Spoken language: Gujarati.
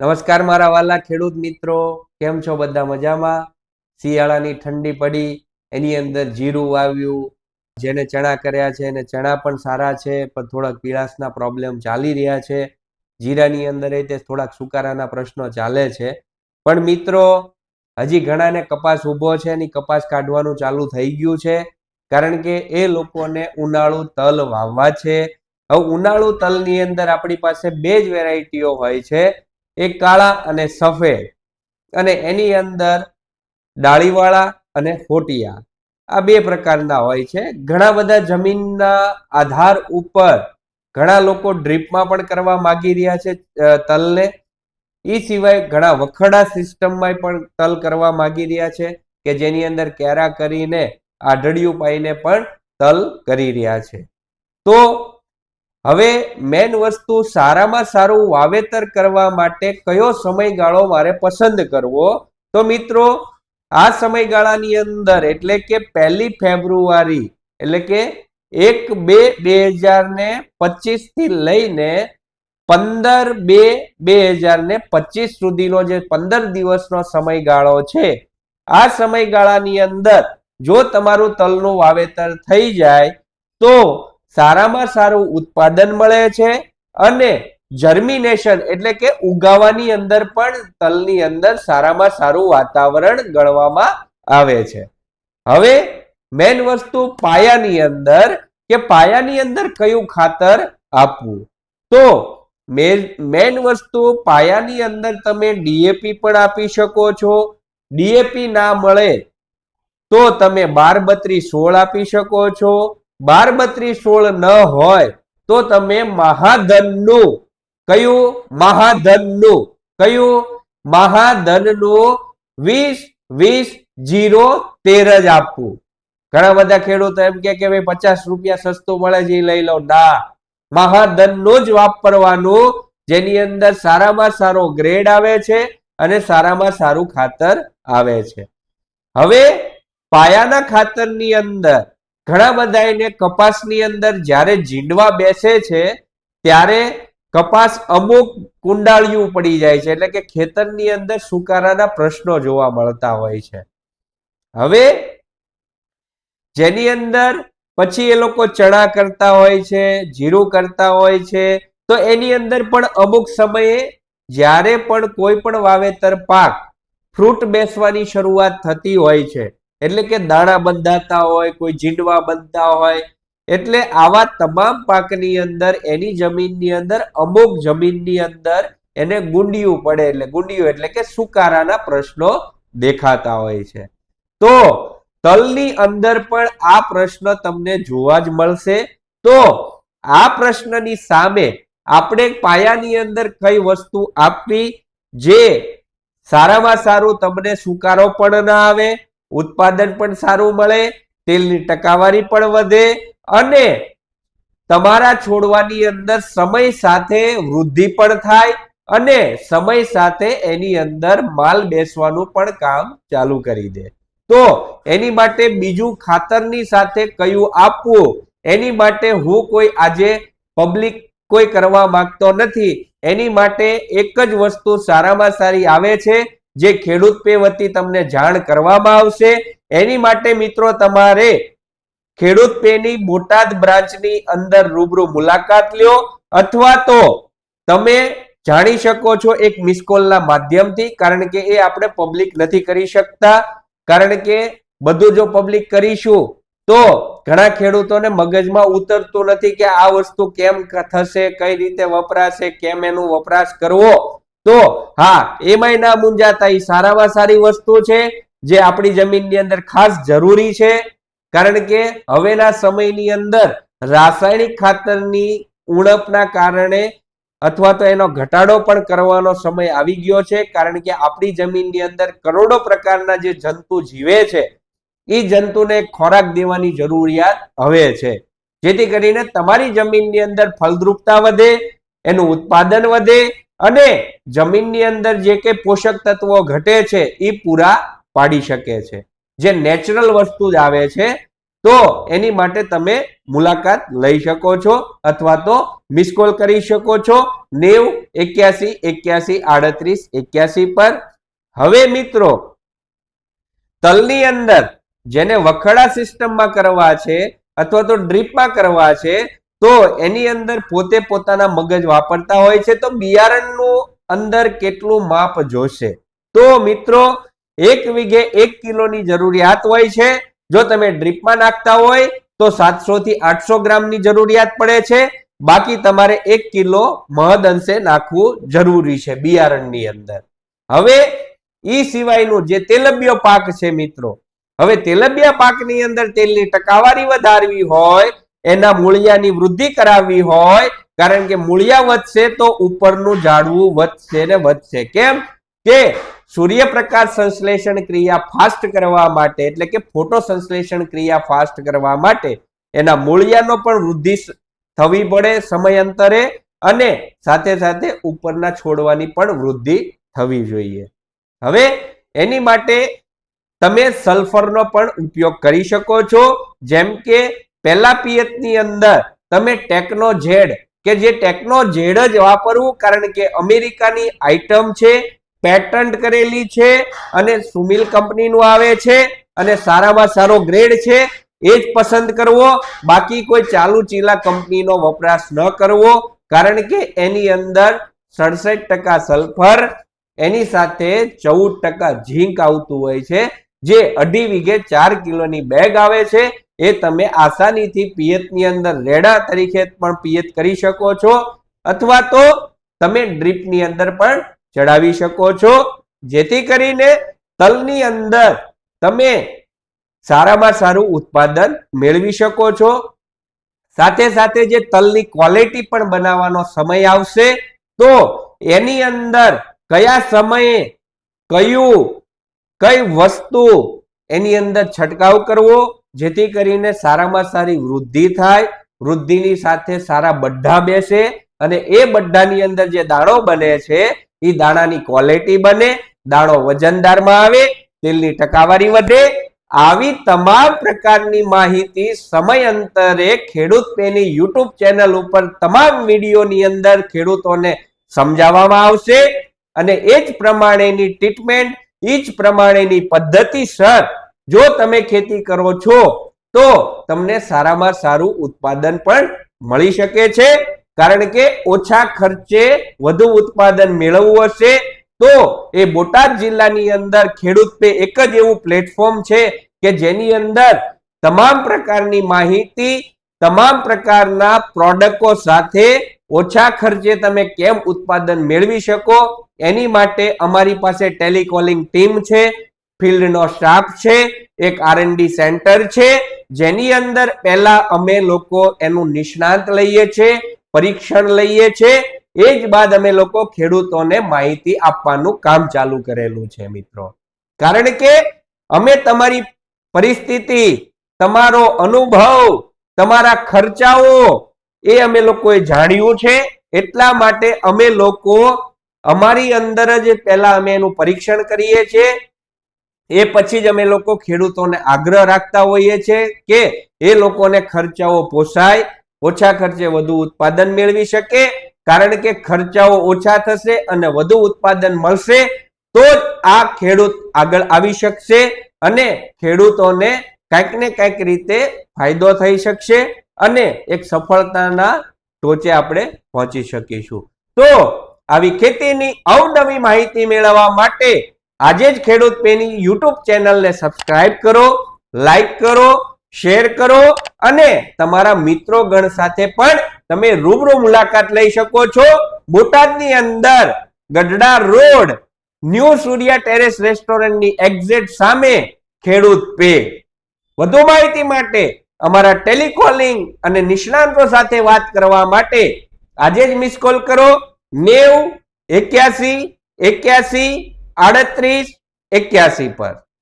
નમસ્કાર મારા વાલા ખેડૂત મિત્રો, કેમ છો બધા મજામાં? શિયાળાની ઠંડી પડી, એની અંદર જીરું વાવ્યું, જેને ચણા કર્યા છે એને ચણા પણ સારા છે, પણ થોડાક પીળાશના પ્રોબ્લેમ ચાલી રહ્યા છે. જીરાની અંદર એ તે થોડાક સુકારાના પ્રશ્નો ચાલે છે. પણ મિત્રો, હજી ઘણાને કપાસ ઊભો છે, એની કપાસ કાઢવાનું ચાલુ થઈ ગયું છે, કારણ કે એ લોકોને ઉનાળુ તલ વાવવા છે. હવે ઉનાળુ તલની અંદર આપણી પાસે બે જ વેરાયટીઓ હોય છે. એક કાળા અને સફેદ અને એની અંદર ડાળીવાળા અને હોટિયા આ બે પ્રકારના હોય છે. ઘણા બધા જમીનના આધાર ઉપર ઘણા લોકો ડ્રીપમાં પણ કરવા માગી રહ્યા છે તલને. એ સિવાય ઘણા વખડા સિસ્ટમમાં પણ તલ કરવા માગી રહ્યા છે કે જેની અંદર કેરા કરીને, આઢળિયું પાઈને પણ તલ કરી રહ્યા છે. તો હવે મેન વસ્તુ સારામાં સારું વાવેતર કરવા માટે કયો સમયગાળો મારે પસંદ કરવો? તો મિત્રો, આ સમયગાળાની અંદર એટલે કે પહેલી ફેબ્રુઆરી, એટલે કે એક બે બે હજાર ને પચીસથી લઈને પંદર બે બે હજાર ને પચીસ સુધીનો જે પંદર દિવસનો સમયગાળો છે, આ સમયગાળાની અંદર જો તમારું તલનું વાવેતર થઈ જાય, તો સારામાં સારું ઉત્પાદન મળે છે અને જર્મિનેશન એટલે કે ઉગાવાની અંદર પણ તલની અંદર સારામાં સારું વાતાવરણ ગણવામાં આવે છે. હવે મેન વસ્તુ પાયાની અંદર કે પાયાની અંદર કયું ખાતર આપવું? તો મેન વસ્તુ પાયાની અંદર તમે ડીએપી પણ આપી શકો છો. ડીએપી ના મળે તો તમે બાર બત્રી સોળ આપી શકો છો. બાર બત્રીસ સોળ ન હોય, તો તમે મહાધનનું, કયું? મહાધનનું કયું? મહાધનનું વીસ વીસ, જીરો, તેર જ આપવું. ઘણા બધા ખેડૂતો એમ કે ભાઈ, પચાસ રૂપિયા સસ્તું મળે છે લઈ લો. ના. મહાધનનું જ વાપરવાનું, જેની અંદર સારામાં સારો ગ્રેડ આવે છે અને સારામાં સારું ખાતર આવે છે. હવે પાયાના ખાતરની અંદર ઘણા બધા એને કપાસની અંદર જ્યારે જીંડવા બેસે છે, ત્યારે કપાસ અમુક કુંડાળિયું પડી જાય છે. એટલે કે ખેતરની અંદર સુકારાના પ્રશ્નો જોવા મળતા હોય છે. હવે જેની અંદર પછી એ લોકો ચણા કરતા હોય છે, જીરું કરતા હોય છે, તો એની અંદર પણ અમુક સમયે જ્યારે પણ કોઈ પણ વાવેતર પાક ફ્રૂટ બેસવાની શરૂઆત થતી હોય છે એટલે કે દાણા બંધાતા હોય, કોઈ જીંડવા બનતા હોય, એટલે આવા તમામ પાકની અંદર, એની જમીનની અંદર, અમુક જમીનની અંદર એને ગુંડિયું પડે એટલે, ગુંડિયું એટલે કે સુકારાના પ્રશ્નો દેખાતા હોય છે. તો તલની અંદર પણ આ પ્રશ્ન તમને જોવા જ મળશે. તો આ પ્રશ્નની સામે આપણે પાયાની અંદર કઈ વસ્તુ આપવી, જે સારામાં સારું તમને સુકારો પણ ના આવે ઉત્પાદન પણ સારું મળે, તેલની ટકાવારી પણ વધે અને તમારા છોડવાની અંદર સમય સાથે વૃદ્ધિ પણ થાય અને સમય સાથે એની અંદર માલ બેસવાનું પણ કામ ચાલુ કરી દે. તો એની માટે બીજું ખાતરની સાથે કયું આપવું? એની માટે હું કોઈ આજે પબ્લિક કોઈ કરવા માંગતો નથી. એની માટે એક જ વસ્તુ સારામાં સારી આવે છે જે ખેડૂત પે વતી તમને જાણ કરવામાં આવશે, એની માટે મિત્રો તમારે ખેડૂત પેની બોટાદ બ્રાન્ચની અંદર રૂબરૂ મુલાકાત લ્યો, અથવા તો તમે જાણી શકો છો એક મિસ કોલના માધ્યમથી, કારણ કે એ આપણે પબ્લિક નથી કરી શકતા, કારણ કે બધું જો પબ્લિક કરીશું, તો ઘણા ખેડૂતોને મગજમાં ઉતરતું નથી કે આ વસ્તુ કેમ થશે, કઈ રીતે વપરાશે, કેમ એનું વપરાશ કરવો. તો હા, એમાંય ના મુંજાતા એ સારામાં સારી વસ્તુ છે, જે આપણી જમીનની અંદર ખાસ જરૂરી છે, કારણ કે હવેના સમયની અંદર રાસાયણિક ખાતરની ઉણપના કારણે અથવા તો એનો ઘટાડો પણ કરવાનો સમય આવી ગયો છે, કારણ કે આપણી જમીનની અંદર કરોડો પ્રકારના જે જંતુ જીવે છે એ જંતુને ખોરાક દેવાની જરૂરિયાત હવે છે. જેથી કરીને તમારી જમીનની અંદર ફળદ્રુપતા વધે, એનું ઉત્પાદન વધે અને જમીનની અંદર જે કે પોષક તત્વો ઘટે છે એ પૂરા પાડી શકે છે. જે નેચરલ વસ્તુ જ આવે છે, તો એની માટે તમે મુલાકાત લઈ શકો છો અથવા તો મિસ કોલ કરી શકો છો. નેવ, એક્યાસી એક્યાસી, આડત્રીસ, એક્યાસી પર. હવે મિત્રો, તલની અંદર જેને વખડા સિસ્ટમમાં કરવા છે અથવા તો ડ્રીપમાં કરવા છે તો એની અંદર પોતે પોતાના મગજ વાપરતા હોય છે, તો બિયારણનું અંદર કેટલું માપ જોશે? તો મિત્રો, એક વીઘે એક કિલોની જરૂરિયાત હોય છે. જો તમે ડ્રીપમાં નાખતા હોય, તો સાતસો થી આઠસો ગ્રામની જરૂરિયાત પડે છે. બાકી તમારે એક કિલો મહદ અંશે નાખવું જરૂરી છે બિયારણની અંદર. હવે એ સિવાયનું જે તેલબિયો પાક છે મિત્રો, હવે તેલબિયા પાકની અંદર તેલની ટકાવારી વધારવી હોય એના મૂળિયાની વૃદ્ધિ કરાવવી હોય, કારણ કે મૂળિયા વધશે તો ઉપરનું ઝાડવું વધશે ને વધશે. કેમ? કે સૂર્યપ્રકાશ સંશ્લેષણ ક્રિયા ફાસ્ટ કરવા માટે, એટલે કે ફોટો સંશ્લેષણ ક્રિયા ફાસ્ટ કરવા માટે એના મૂળિયાનો પણ વૃદ્ધિ થવી પડે સમયાંતરે અને સાથે સાથે ઉપરના છોડવાની પણ વૃદ્ધિ થવી જોઈએ. હવે એની માટે તમે સલ્ફરનો પણ ઉપયોગ કરી શકો છો, જેમ કે પહેલા પિયતની અંદર તમે ટેકનો ઝેડ કે જે ટેકનો ઝેડ જ વાપરવું, કારણ કે અમેરિકાની આઇટમ છે, પેટન્ટ કરેલી છે અને સુમિલ કંપનીનું આવે છે અને સારામાં સારો ગ્રેડ છે, એ જ પસંદ કરવો. બાકી કોઈ ચાલુ ચીલા કંપનીનો વપરાશ ન કરવો, કારણ કે એની અંદર સડસઠ ટકા સલ્ફર, એની સાથે ચૌદ ટકા ઝીંક આવતું હોય છે, જે અઢી વીઘે ચાર કિલોની બેગ આવે છે. એ તમે આસાનીથી પિયતની અંદર રેડા તરીકે પણ પિયત કરી શકો છો, અથવા તો તમે ડ્રીપની અંદર પણ ચડાવી શકો છો. જેથી કરીને તલની અંદર તમે સારામાં સારું ઉત્પાદન મેળવી શકો છો. સાથે સાથે જે તલની ક્વોલિટી પણ બનાવવાનો સમય આવશે, તો એની અંદર કયા સમયે કયું, કઈ વસ્તુ એની અંદર છંટકાવ કરવો જેથી કરીને સારામાં સારી વૃદ્ધિ થાય, વૃદ્ધિની સાથે સારા બઢા બેસે અને એ બઢાની અંદર જે દાણો બને છે એ દાણાની ક્વોલિટી બને, દાણો વજનદારમાં આવે, તેલની ટકાવારી વધે. આવી તમામ પ્રકારની માહિતી સમયાંતરે ખેડૂત પેની યુટ્યુબ ચેનલ ઉપર તમામ વિડીયોની અંદર ખેડૂતોને સમજાવવામાં આવશે. અને એ જ પ્રમાણેની ટ્રીટમેન્ટ એ જ પ્રમાણેની પદ્ધતિસર જો તમે ખેતી કરો છો, તો તમને સારામાં સારું ઉત્પાદન પણ મળી શકે છે. કારણ કે ઓછા ખર્ચે વધુ ઉત્પાદન મેળવવું હશે, તો એ બોટાદ જિલ્લાની અંદર ખેડૂત પે એક જ એવું પ્લેટફોર્મ છે કે જેની અંદર તમામ પ્રકારની માહિતી, તમામ પ્રકારના પ્રોડક્ટો સાથે ઓછા ખર્ચે તમે કેમ ઉત્પાદન મેળવી શકો, એની માટે અમારી પાસે ટેલિકોલિંગ ટીમ છે. ફિલ્ડનો સ્ટાફ છે, એક આરએનડી સેન્ટર છે, જેની અંદર પહેલા અમે લોકો એનું નિષ્ણાંત લઈએ છીએ પરીક્ષણ લઈએ છીએ એ જ બાદ અમે લોકો ખેડૂતોને માહિતી આપવાનું કામ ચાલુ કરેલું છે મિત્રો. કારણ કે અમે તમારી પરિસ્થિતિ, તમારો અનુભવ, તમારા ખર્ચાઓ એ અમે લોકોએ જાણ્યું છે, એટલા માટે અમે લોકો અમારી અંદર જ પહેલા અમે એનું પરીક્ષણ કરીએ છીએ એ પછી જ અમે લોકો ખેડૂતોને આગ્રહ રાખતા હોઈએ છીએ કે એ લોકોને ખર્ચાઓ પોસાય, ઓછા ખર્ચે વધુ ઉત્પાદન મેળવી શકે. કારણ કે ખર્ચાઓ ઓછા થશે અને વધુ ઉત્પાદન મળશે તો જ આ ખેડૂત આગળ આવી શકશે અને ખેડૂતોને કંઈક ને કંઈક રીતે ફાયદો થઈ શકશે અને એક સફળતાના ટોચે આપણે પહોંચી શકીશું. તો આવી ખેતીની અવનવી માહિતી મેળવવા માટે આજે જ ખેડૂત પેની યુટ્યુબ ચેનલને સબસ્ક્રાઇબ કરો લાઈક કરો, શેર કરો અને તમારા મિત્રો ગણ સાથે પણ તમે રૂબરૂ મુલાકાત લઈ શકો છો. બોટાદની અંદર Gadhada road, new Surya terrace રેસ્ટોરન્ટની એક્ઝેટ સામે ખેડૂત પે. વધુ માહિતી માટે અમારા ટેલિકોલિંગ અને નિષ્ણાંતો સાથે વાત કરવા માટે આજે જ મિસ કોલ કરો. નેવ, એક્યાસી એક્યાસી આડત્રીસ એક્યાસી પર.